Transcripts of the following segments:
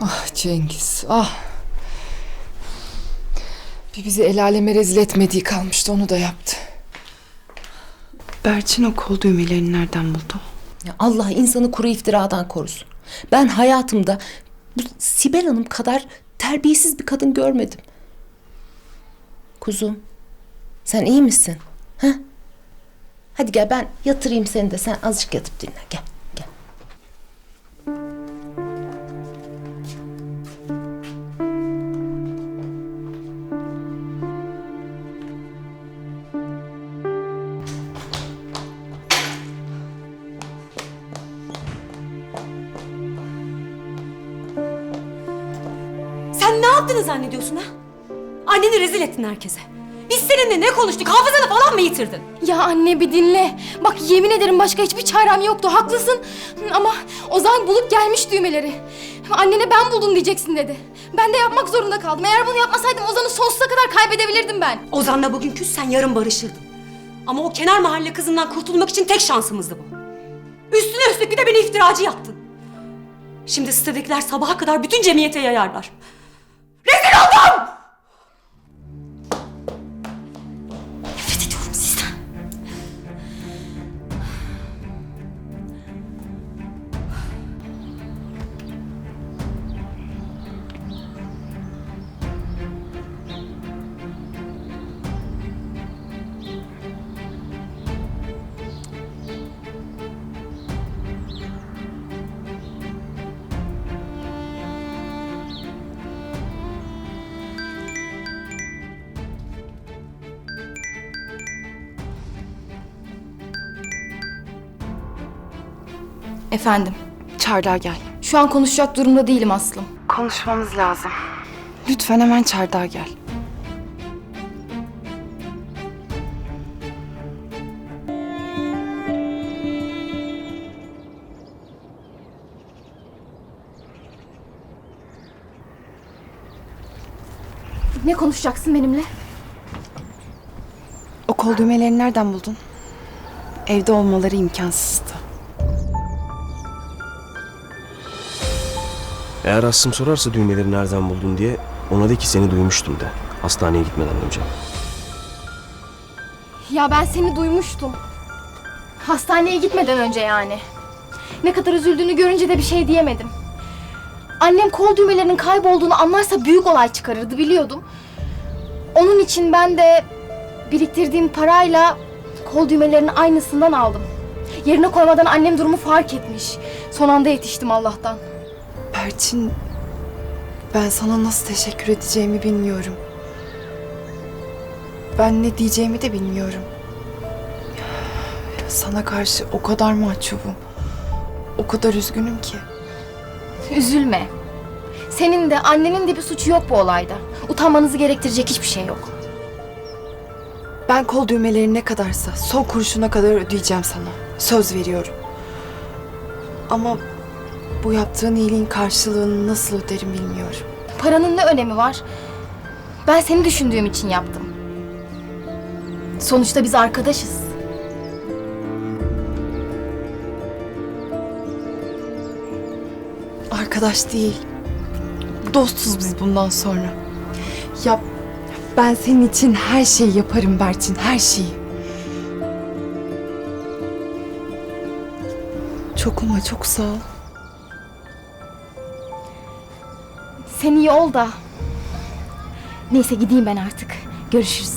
Ah Cengiz ah. Bir bizi el aleme rezil etmediği kalmıştı onu da yaptı. Berçin o kol düğmelerini nereden buldu? Ya Allah insanı kuru iftiradan korusun. Ben hayatımda bu Sibel Hanım kadar terbiyesiz bir kadın görmedim. Kuzum, sen iyi misin? Ha? Hadi gel ben yatırayım seni de sen azıcık yatıp dinle. Gel, Sen ne yaptığını zannediyorsun ha? Anneni rezil ettin herkese. Biz seninle ne konuştuk? Hafızanı falan mı yitirdin? Ya anne bir dinle. Bak yemin ederim başka hiçbir çarem yoktu. Haklısın. Ama Ozan bulup gelmiş düğmeleri. Annene ben buldum diyeceksin dedi. Ben de yapmak zorunda kaldım. Eğer bunu yapmasaydım Ozan'ı sonsuza kadar kaybedebilirdim ben. Ozan'la bugün küssen yarın barışırdın. Ama o kenar mahalle kızından kurtulmak için tek şansımızdı bu. Üstüne üstlük bir de beni iftiracı yaptın. Şimdi sitedekiler sabaha kadar bütün cemiyete yayarlar. Efendim. Çardağa gel. Şu an konuşacak durumda değilim Aslım. Konuşmamız lazım. Lütfen hemen çardağa gel. Ne konuşacaksın benimle? O kol düğmelerini nereden buldun? Evde olmaları imkansızdı. Eğer Aslım sorarsa düğmeleri nereden buldun diye ona de ki seni duymuştum de. Hastaneye gitmeden önce. Ya ben seni duymuştum. Hastaneye gitmeden önce yani. Ne kadar üzüldüğünü görünce de bir şey diyemedim. Annem kol düğmelerinin kaybolduğunu anlarsa büyük olay çıkarırdı biliyordum. Onun için ben de biriktirdiğim parayla kol düğmelerinin aynısından aldım. Yerine koymadan annem durumu fark etmiş. Son anda yetiştim Allah'tan. Berçin, ben sana nasıl teşekkür edeceğimi bilmiyorum. Ben ne diyeceğimi de bilmiyorum. Sana karşı o kadar mahcubum. O kadar üzgünüm ki. Üzülme. Senin de annenin de bir suçu yok bu olayda. Utanmanızı gerektirecek hiçbir şey yok. Ben kol düğmeleri ne kadarsa son kuruşuna kadar ödeyeceğim sana. Söz veriyorum. Ama bu yaptığın iyiliğin karşılığını nasıl öderim bilmiyorum. Paranın ne önemi var? Ben seni düşündüğüm için yaptım. Sonuçta biz arkadaşız. Arkadaş değil. Dostuz biz bundan sonra. Ya ben senin için her şeyi yaparım Berçin, her şeyi. Çok ama çok sağ ol. Sen iyi ol da. Neyse gideyim ben artık. Görüşürüz.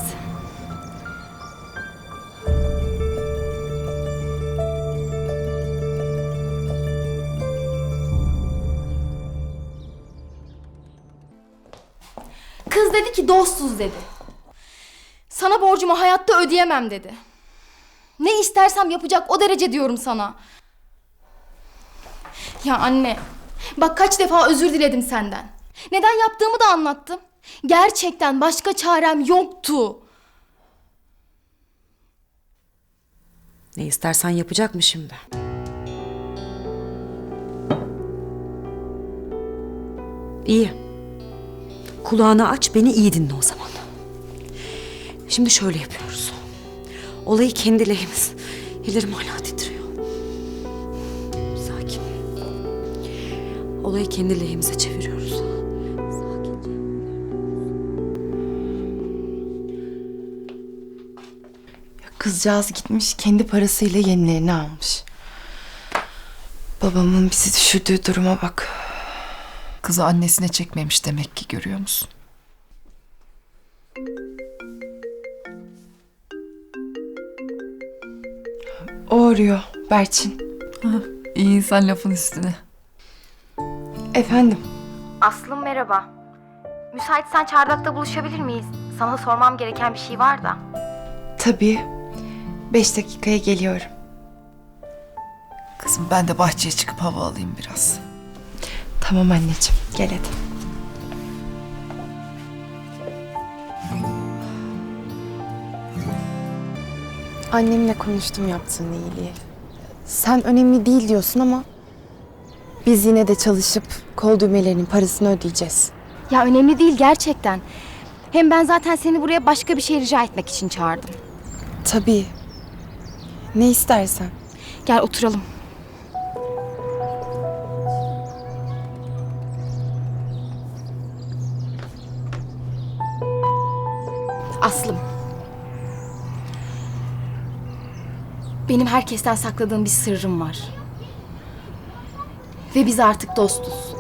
Kız dedi ki dostuz dedi. Sana borcumu hayatta ödeyemem dedi. Ne istersem yapacak o derece diyorum sana. Ya anne, bak kaç defa özür diledim senden. Neden yaptığımı da anlattım. Gerçekten başka çarem yoktu. Ne istersen yapacak mı şimdi? İyi. Kulağını aç, beni iyi dinle o zaman. Şimdi şöyle yapıyoruz. Olayı kendi lehimiz. Ellerim hala titriyor. Sakin. Olay Olayı kendi lehimize çeviriyoruz. Kızcağız gitmiş kendi parasıyla yenilerini almış. Babamın bizi düşürdüğü duruma bak. Kızı annesine çekmemiş demek ki görüyor musun? O arıyor Berçin. İyi insan lafın üstüne. Efendim Aslım merhaba. Müsaitsen çardakta buluşabilir miyiz? Sana sormam gereken bir şey var da. tabii. Beş dakikaya geliyorum. Kızım ben de bahçeye çıkıp hava alayım biraz. Tamam anneciğim gel hadi. Annemle konuştum yaptığın iyiliği. Sen önemli değil diyorsun ama biz yine de çalışıp kol düğmelerinin parasını ödeyeceğiz. Ya önemli değil gerçekten. Hem ben zaten seni buraya başka bir şey rica etmek için çağırdım. Tabii. Ne istersen. Gel oturalım. Aslım. Benim herkesten sakladığım bir sırrım var. Ve biz artık dostuz.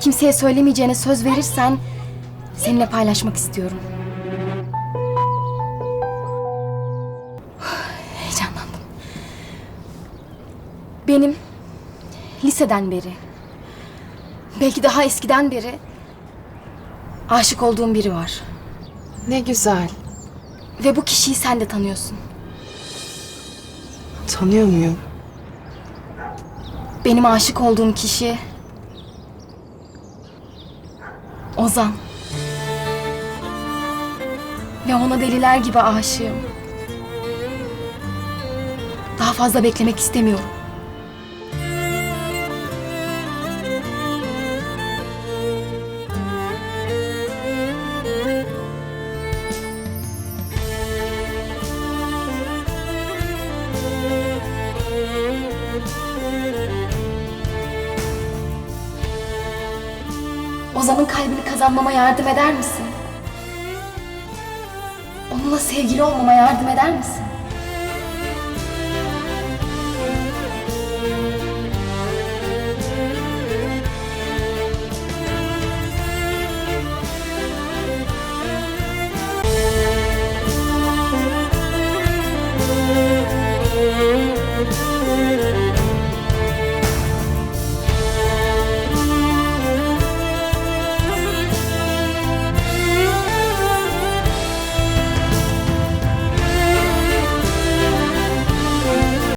Kimseye söylemeyeceğine söz verirsen seninle paylaşmak istiyorum. Heyecanlandım. Benim liseden beri, belki daha eskiden beri aşık olduğum biri var. Ne güzel. Ve bu kişiyi sen de tanıyorsun. Tanıyor muyum? Benim aşık olduğum kişi Ozan. Ve ona deliler gibi aşığım. Daha fazla beklemek istemiyorum. Ozan'ın kalbini kazanmama yardım eder misin? Onunla sevgili olmama yardım eder misin? Música